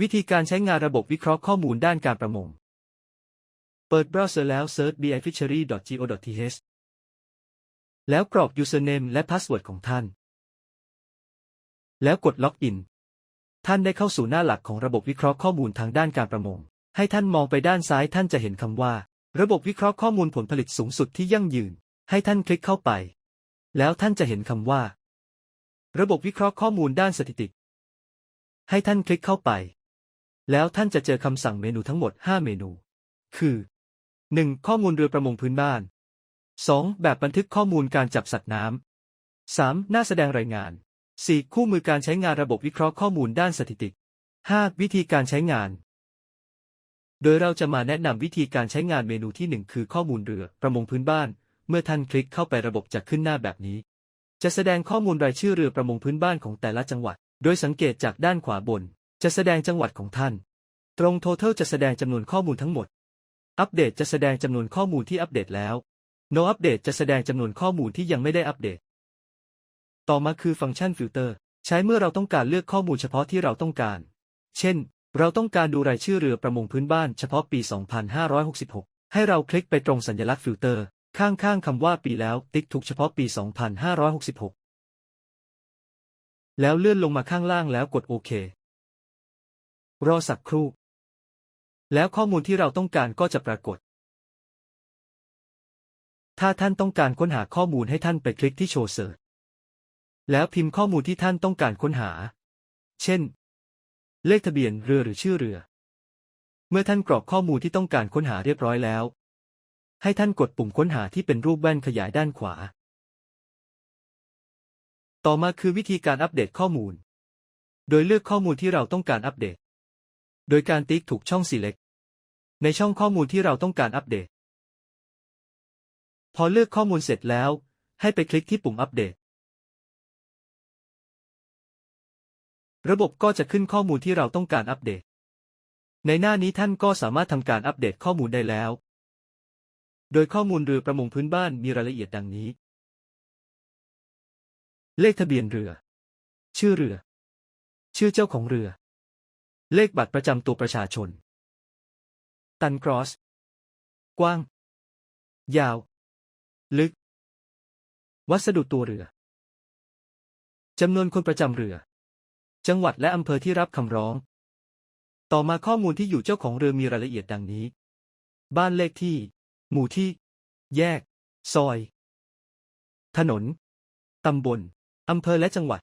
วิธีการใช้งานระบบวิเคราะห์ข้อมูลด้านการประมง เปิดเบราว์เซอร์แล้ว search bifishery.go.th แล้วกรอก username และ password ของท่าน แล้วกดล็อกอิน ท่านได้เข้าสู่หน้าหลักของระบบวิเคราะห์ข้อมูลทางด้านการประมง ให้ท่านมองไปด้านซ้ายท่านจะเห็นคำว่า ระบบวิเคราะห์ข้อมูลผลผลิตสูงสุดที่ยั่งยืน ให้ท่านคลิกเข้าไป แล้วท่านจะเห็นคำว่า ระบบวิเคราะห์ข้อมูลด้านสถิติ ให้ท่านคลิกเข้าไป แล้วท่านจะเจอคำสั่งเมนูทั้งหมด 5 เมนู คือ 1. ข้อมูลเรือประมงพื้นบ้าน 2. แบบบันทึกข้อมูลการจับสัตว์น้ำ 3. หน้าแสดงรายงาน 4. คู่มือการใช้งานระบบวิเคราะห์ข้อมูลด้านสถิติ 5. วิธีการใช้งาน โดยเราจะมาแนะนำวิธีการใช้งานเมนูที่ 1 คือข้อมูลเรือประมงพื้นบ้าน เมื่อท่านคลิกเข้าไประบบจะขึ้นหน้าแบบนี้ จะแสดงข้อมูลรายชื่อเรือประมงพื้นบ้านของแต่ละจังหวัด โดยสังเกตจากด้านขวาบน จะแสดงจังหวัดของท่าน ตรง total จะแสดงจำนวนข้อมูลทั้งหมด อัปเดตจะแสดงจำนวนข้อมูลที่อัปเดตแล้ว no update จะแสดงจำนวนข้อมูลที่ยังไม่ได้อัปเดต ต่อมาคือฟังก์ชันฟิลเตอร์ใช้เมื่อเราต้องการเลือกข้อมูลเฉพาะที่เราต้องการ เช่น เราต้องการดูรายชื่อเรือประมงพื้นบ้านเฉพาะปี 2566 ให้เราคลิกไปตรงสัญลักษณ์ฟิลเตอร์ข้างๆคำว่าปีแล้วติ๊กถูกเฉพาะปี 2566 แล้วเลื่อนลงมาข้างล่างแล้วกดโอเค รอสักครู่ แล้วข้อมูลที่เราต้องการก็จะปรากฏ ถ้าท่านต้องการค้นหาข้อมูลให้ท่านไปคลิกที่โชว์เสิร์ชแล้วพิมพ์ข้อมูลที่ท่านต้องการค้นหา เช่น เลขทะเบียนเรือหรือชื่อเรือ เมื่อท่านกรอกข้อมูลที่ต้องการค้นหาเรียบร้อยแล้ว ให้ท่านกดปุ่มค้นหาที่เป็นรูปแว่นขยายด้านขวา ต่อมาคือวิธีการอัปเดตข้อมูล โดยเลือกข้อมูลที่เราต้องการอัปเดต โดยการติ๊กถูกช่อง select ในช่องข้อมูลที่เราต้องการอัปเดต พอเลือกข้อมูลเสร็จแล้ว ให้ไปคลิกที่ปุ่มอัปเดต ระบบก็จะขึ้นข้อมูลที่เราต้องการอัปเดต ในหน้านี้ท่านก็สามารถทำการอัปเดตข้อมูลได้แล้ว โดยข้อมูลเรือประมงพื้นบ้านมีรายละเอียดดังนี้ เลขทะเบียนเรือ ชื่อเรือ ชื่อเจ้าของเรือ เลขบัตรประจำตัวประชาชน ตันกรอส กว้าง ยาว ลึก วัสดุตัวเรือ จำนวนคนประจำเรือ จังหวัดและอำเภอที่รับคำร้อง ต่อมาข้อมูลที่อยู่เจ้าของเรือมีรายละเอียดดังนี้ บ้านเลขที่ หมู่ที่ แยก ซอย ถนน ตำบล อำเภอและจังหวัด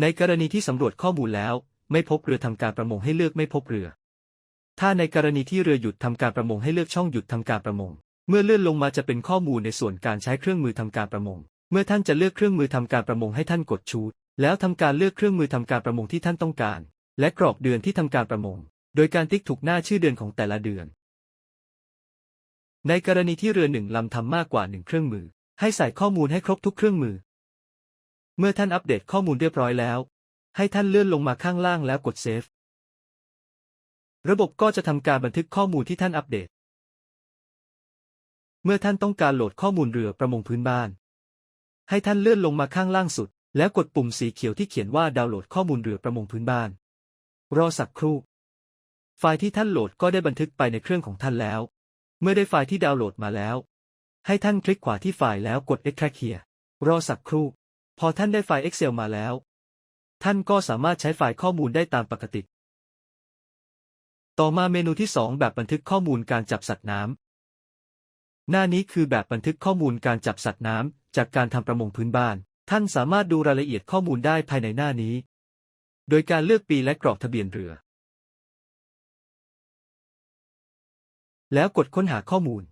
ในกรณีที่สำรวจข้อมูลแล้ว ไม่พบเรือทำการประมงให้เลือกไม่พบเรือ ถ้าในกรณีที่เรือหยุดทำการประมงให้เลือกช่องหยุดทำการประมง เมื่อเลื่อนลงมาจะเป็นข้อมูลในส่วนการใช้เครื่องมือทำการประมง เมื่อท่านจะเลือกเครื่องมือทำการประมงให้ท่านกดชูดแล้วทำการเลือกเครื่องมือทำการประมงที่ท่านต้องการ และกรอกเดือนที่ทำการประมง โดยการติ๊กถูกหน้าชื่อเดือนของแต่ละเดือน ในกรณีที่เรือหนึ่งลำทำมากกว่าหนึ่งเครื่องมือ ให้ใส่ข้อมูลให้ครบทุกเครื่องมือ เมื่อท่านอัปเดตข้อมูลเรียบร้อยแล้ว ให้ท่านเลื่อนลงมาข้างล่างแล้วกดเซฟ ระบบก็จะทำการบันทึกข้อมูลที่ท่านอัปเดต เมื่อท่านต้องการโหลดข้อมูลเรือประมงพื้นบ้าน ให้ท่านเลื่อนลงมาข้างล่างสุด แล้วกดปุ่มสีเขียวที่เขียนว่าดาวน์โหลดข้อมูลเรือประมงพื้นบ้าน รอสักครู่ ไฟล์ที่ท่านโหลดก็ได้บันทึกไปในเครื่องของท่านแล้ว เมื่อได้ไฟล์ที่ดาวน์โหลดมาแล้ว ให้ท่านคลิกขวาที่ไฟล์แล้วกด extract here รอสักครู่ พอท่านได้ไฟล์ Excel มาแล้ว ท่านก็สามารถใช้ไฟล์ข้อมูลได้ตามปกติ ต่อมาเมนูที่ 2 แบบบันทึกข้อมูลการจับสัตว์น้ำ หน้านี้คือแบบบันทึกข้อมูลการจับสัตว์น้ำ จากการทำประมงพื้นบ้าน ท่านสามารถดูรายละเอียดข้อมูลได้ภายในหน้านี้ โดยการเลือกปีและกรอกทะเบียนเรือ แล้วกดค้นหาข้อมูล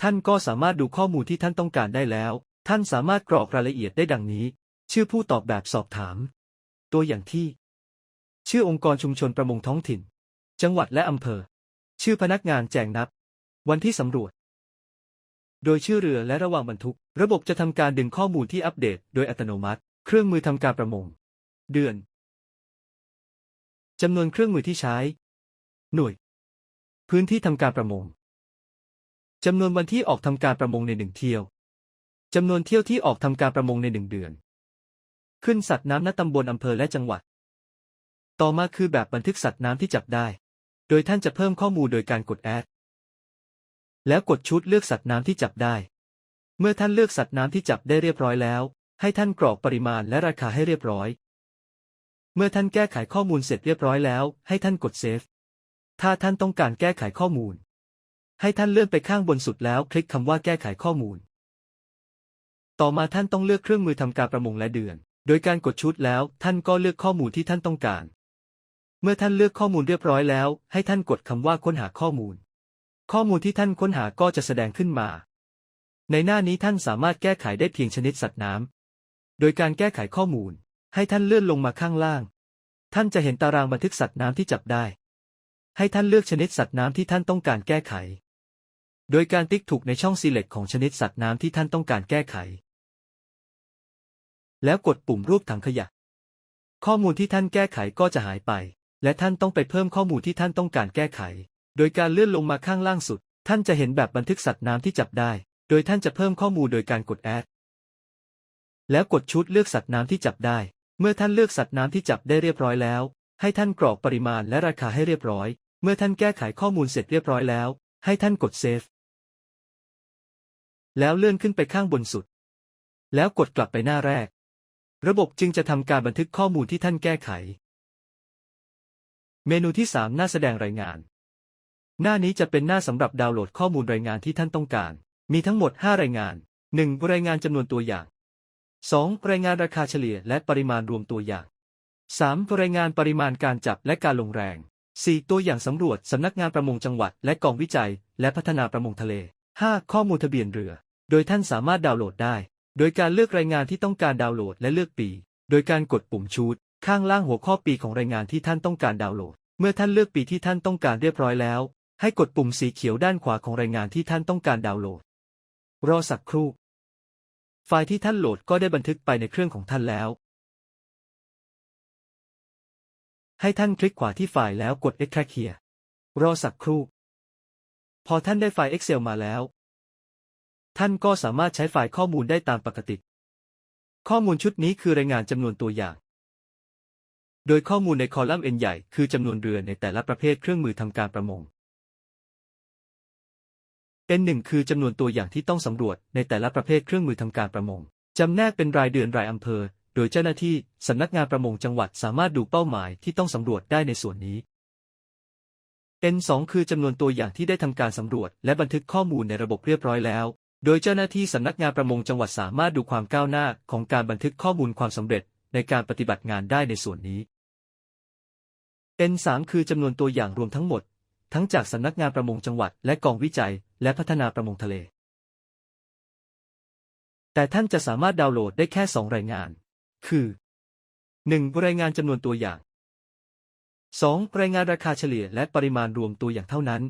ท่านก็สามารถดูข้อมูลที่ท่านต้องการได้แล้ว ท่านสามารถกรอกรายละเอียดได้ดังนี้ ชื่อผู้ตอบแบบสอบถาม ตัวอย่างที่ ชื่อองค์กรชุมชนประมงท้องถิ่น จังหวัดและอำเภอ ชื่อพนักงานแจงนับ วันที่สำรวจ โดยชื่อเรือและระหว่างบรรทุก ระบบจะทำการดึงข้อมูลที่อัปเดต โดยอัตโนมัติ เครื่องมือทำการประมง เดือนจำนวนเครื่องมือที่ใช้ หน่วย พื้นที่ทำการประมงจำนวนวันที่ออกทำการประมงในหนึ่งเที่ยว จำนวนเที่ยวที่ออกทำการประมงในหนึ่งเดือน ขึ้นสัตว์น้ำณตำบลอำเภอและจังหวัด ต่อมาคือแบบบันทึกสัตว์น้ำที่จับได้ โดยท่านจะเพิ่มข้อมูลโดยการกดแอด แล้วกดชุดเลือกสัตว์น้ำที่จับได้ เมื่อท่านเลือกสัตว์น้ำที่จับได้เรียบร้อยแล้ว ให้ท่านกรอกปริมาณและราคาให้เรียบร้อย เมื่อท่านแก้ไขข้อมูลเสร็จเรียบร้อยแล้ว ให้ท่านกดเซฟ ถ้าท่านต้องการแก้ไขข้อมูล ให้ท่านเลื่อนไปข้างบนสุดแล้วคลิกคำว่าแก้ไขข้อมูล ต่อมาท่านต้องเลือกเครื่องมือทำการประมงและเดือน โดยการกดชุดแล้วท่านก็เลือกข้อมูลที่ท่านต้องการ เมื่อท่านเลือกข้อมูลเรียบร้อยแล้ว ให้ท่านกดคำว่าค้นหาข้อมูล ข้อมูลที่ท่านค้นหาก็จะแสดงขึ้นมา ในหน้านี้ท่านสามารถแก้ไขได้เพียงชนิดสัตว์น้ำ โดยการแก้ไขข้อมูล ให้ท่านเลื่อนลงมาข้างล่าง ท่านจะเห็นตารางบันทึกสัตว์น้ำที่จับได้ ให้ท่านเลือกชนิดสัตว์น้ำที่ท่านต้องการแก้ไข โดยการติ๊กถูกในช่อง select ของชนิดสัตว์น้ำที่ท่านต้องการแก้ไข แล้วกดปุ่มรูปถังขยะ ข้อมูลที่ท่านแก้ไขก็จะหายไป และท่านต้องไปเพิ่มข้อมูลที่ท่านต้องการแก้ไข โดยการเลื่อนลงมาข้างล่างสุด ท่านจะเห็นแบบบันทึกสัตว์น้ำที่จับได้ โดยท่านจะเพิ่มข้อมูลโดยการกดแอด แล้วกดชุดเลือกสัตว์น้ำที่จับได้ เมื่อท่านเลือกสัตว์น้ำที่จับได้เรียบร้อยแล้ว ให้ท่านกรอกปริมาณและราคาให้เรียบร้อย เมื่อท่านแก้ไขข้อมูลเสร็จเรียบร้อยแล้ว ให้ท่านกดเซฟ แล้วเลื่อนขึ้นไปข้างบนสุด แล้วกดกลับไปหน้าแรก ระบบจึงจะทำการบันทึกข้อมูลที่ท่านแก้ไข เมนูที่ 3 หน้าแสดงรายงาน หน้านี้จะเป็นหน้าสำหรับดาวน์โหลดข้อมูลรายงานที่ท่านต้องการ มีทั้งหมด 5 รายงาน 1. รายงานจำนวนตัวอย่าง 2. รายงานราคาเฉลี่ยและปริมาณรวมตัวอย่าง 3. รายงานปริมาณการจับและการลงแรง 4. ตัวอย่างสำรวจสำนักงานประมงจังหวัด และกองวิจัย และพัฒนาประมงทะเล 5. ข้อมูลทะเบียนเรือ โดยท่านสามารถดาวน์โหลดได้ โดยการเลือกรายงานที่ต้องการดาวน์โหลดและเลือกปี โดยการกดปุ่มชูดข้างล่างหัวข้อปีของรายงานที่ท่านต้องการดาวน์โหลด เมื่อท่านเลือกปีที่ท่านต้องการเรียบร้อยแล้ว ให้กดปุ่มสีเขียวด้านขวาของรายงานที่ท่านต้องการดาวน์โหลด รอสักครู่ ไฟล์ที่ท่านโหลดก็ได้บันทึกไปในเครื่องของท่านแล้ว ให้ท่านคลิกขวาที่ไฟล์แล้วกด Extract here รอสักครู่ พอท่านได้ไฟล์ Excel มาแล้ว ท่านก็สามารถใช้ไฟล์ข้อมูลได้ตามปกติ ข้อมูลชุดนี้คือรายงานจำนวนตัวอย่าง โดยข้อมูลในคอลัมน์ N ใหญ่คือจำนวนเรือในแต่ละประเภทเครื่องมือทำการประมง N1 คือจำนวนตัวอย่างที่ต้องสำรวจในแต่ละประเภทเครื่องมือทำการประมงจำแนกเป็นรายเดือนรายอำเภอ โดยเจ้าหน้าที่สำนักงานประมงจังหวัดสามารถดูเป้าหมายที่ต้องสำรวจได้ในส่วนนี้ N2 คือจำนวนตัวอย่างที่ได้ทำการสำรวจและบันทึกข้อมูลในระบบเรียบร้อยแล้ว โดยเจ้าหน้าที่สำนักงานประมงจังหวัดสามารถดูความก้าวหน้าของการบันทึกข้อมูลความสำเร็จในการปฏิบัติงานได้ในส่วนนี้ N3 คือจำนวนตัวอย่างรวมทั้งหมด ทั้งจากสำนักงานประมงจังหวัดและกองวิจัย และพัฒนาประมงทะเล แต่ท่านจะสามารถดาวน์โหลดได้แค่ 2 รายงาน คือ 1. รายงานจำนวนตัวอย่าง 2. รายงานราคาเฉลี่ยและปริมาณรวมตัวอย่างเท่านั้น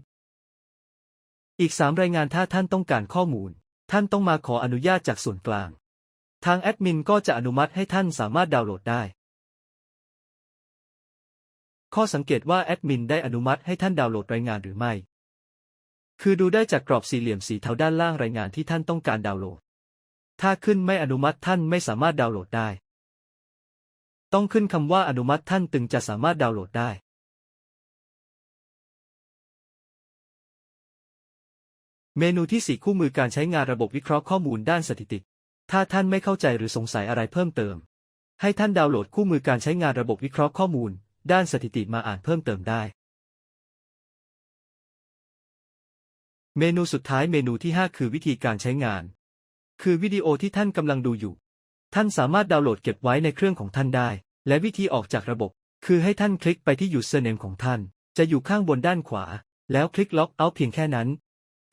อีก 3 รายงานถ้าท่านต้องการข้อมูล ท่านต้องมาขออนุญาตจากส่วนกลาง ทางแอดมินก็จะอนุมัติให้ท่านสามารถดาวน์โหลดได้ ข้อสังเกตว่าแอดมินได้อนุมัติให้ท่านดาวน์โหลดรายงานหรือไม่ คือดูได้จากกรอบสี่เหลี่ยมสีเทาด้านล่างรายงานที่ท่านต้องการดาวน์โหลด ถ้าขึ้นไม่อนุมัติท่านไม่สามารถดาวน์โหลดได้ ต้องขึ้นคำว่าอนุมัติท่านจึงจะสามารถดาวน์โหลดได้ เมนูที่ 4 คู่มือการใช้งานระบบวิเคราะห์ข้อมูลด้านสถิติ ถ้าท่านไม่เข้าใจหรือสงสัยอะไรเพิ่มเติม ให้ท่านดาวน์โหลดคู่มือการใช้งานระบบวิเคราะห์ข้อมูล ด้านสถิติมาอ่านเพิ่มเติมได้ เมนูสุดท้ายเมนูที่ 5 คือวิธีการใช้งาน คือวิดีโอที่ท่านกำลังดูอยู่ ท่านสามารถดาวน์โหลดเก็บไว้ในเครื่องของท่านได้ และวิธีออกจากระบบ คือให้ท่านคลิกไปที่ username ของท่าน จะอยู่ข้างบนด้านขวา แล้วคลิกล็อกเอาเพียงแค่นั้น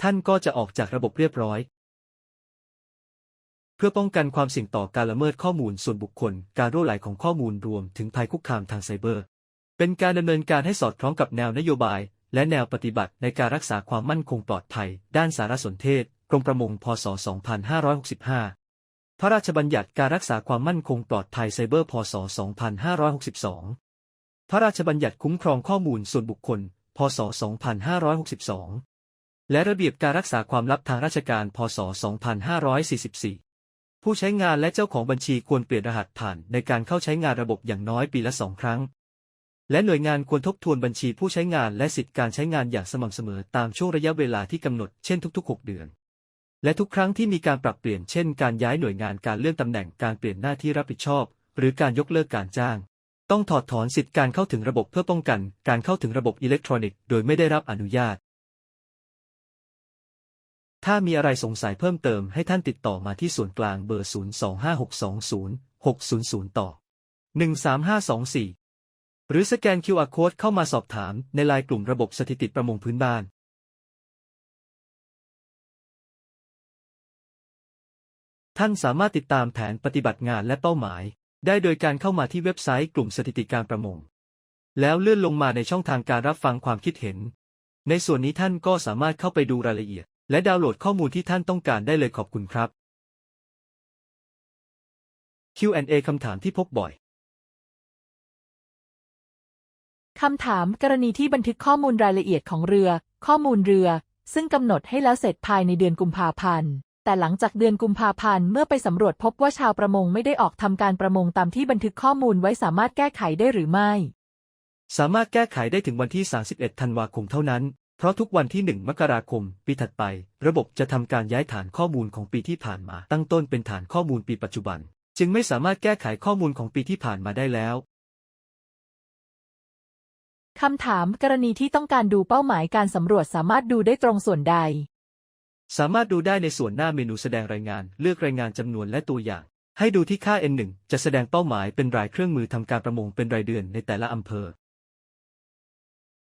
ท่านก็จะออกจากระบบเรียบร้อย เพื่อป้องกันความเสี่ยงต่อการละเมิดข้อมูลส่วนบุคคล การรั่วไหลของข้อมูลรวมถึงภัยคุกคามทางไซเบอร์ เป็นการดำเนินการให้สอดคล้องกับแนวนโยบาย และแนวปฏิบัติในการรักษาความมั่นคงปลอดภัย ด้านสารสนเทศ กรมประมง พศ 2565 พระราชบัญญัติการรักษาความมั่นคงปลอดภัยไซเบอร์ พศ 2562 พระราชบัญญัติคุ้มครองข้อมูลส่วนบุคคล พศ 2562 และระเบียบการรักษาความลับทางราชการ พศ 2544 ผู้ใช้งานและเจ้าของบัญชีควรเปลี่ยนรหัสผ่านในการเข้าใช้งานระบบอย่างน้อยปีละสองครั้ง และหน่วยงานควรทบทวนบัญชีผู้ใช้งานและสิทธิการใช้งานอย่างสม่ำเสมอตามช่วงระยะเวลาที่กำหนด เช่นทุกๆ 6 เดือน และทุกครั้งที่มีการปรับเปลี่ยน เช่น การย้ายหน่วยงาน การเลื่อนตำแหน่ง การเปลี่ยนหน้าที่รับผิดชอบ หรือการยกเลิกการจ้าง ต้องถอดถอนสิทธิการเข้าถึงระบบเพื่อป้องกัน การเข้าถึงระบบอิเล็กทรอนิกส์โดยไม่ได้รับอนุญาต ถ้ามีอะไรสงสัยเพิ่มเติมให้ท่านติดต่อมาที่ส่วนกลางเบอร์ 025620600 ต่อ 13524 หรือสแกน QR Code เข้ามาสอบถามในไลน์กลุ่มระบบสถิติประมงพื้นบ้านท่านสามารถติดตามแผนปฏิบัติงานและเป้าหมาย ได้โดยการเข้ามาที่เว็บไซต์กลุ่มสถิติการประมง แล้วเลื่อนลงมาในช่องทางการรับฟังความคิดเห็น ในส่วนนี้ท่านก็สามารถเข้าไปดูรายละเอียด และดาวน์โหลดข้อมูลที่ท่านต้องการได้เลยขอบคุณครับ Q&A คำถามที่พบบ่อย คำถามกรณีที่บันทึกข้อมูลรายละเอียดของเรือ ข้อมูลเรือ ซึ่งกำหนดให้แล้วเสร็จภายในเดือนกุมภาพันธ์ แต่หลังจากเดือนกุมภาพันธ์เมื่อไปสำรวจพบว่าชาวประมงไม่ได้ออกทำการประมงตามที่บันทึกข้อมูลไว้สามารถแก้ไขได้หรือไม่ สามารถแก้ไขได้ถึงวันที่ 31 ธันวาคมเท่านั้น เพราะทุกวันที่ 1 มกราคม ปีถัดไป ระบบจะทำการย้ายฐานข้อมูลของปีที่ผ่านมา ตั้งต้นเป็นฐานข้อมูลปีปัจจุบัน จึงไม่สามารถแก้ไขข้อมูลของปีที่ผ่านมาได้แล้วคำถามกรณีที่ต้องการดูเป้าหมายการสำรวจสามารถดูได้ตรงส่วนใด สามารถดูได้ในส่วนหน้าเมนูแสดงรายงาน เลือกรายงานจำนวนและตัวอย่าง ให้ดูที่ค่า N1 จะแสดงเป้าหมายเป็นรายเครื่องมือทำการประมงเป็นรายเดือนในแต่ละอำเภอ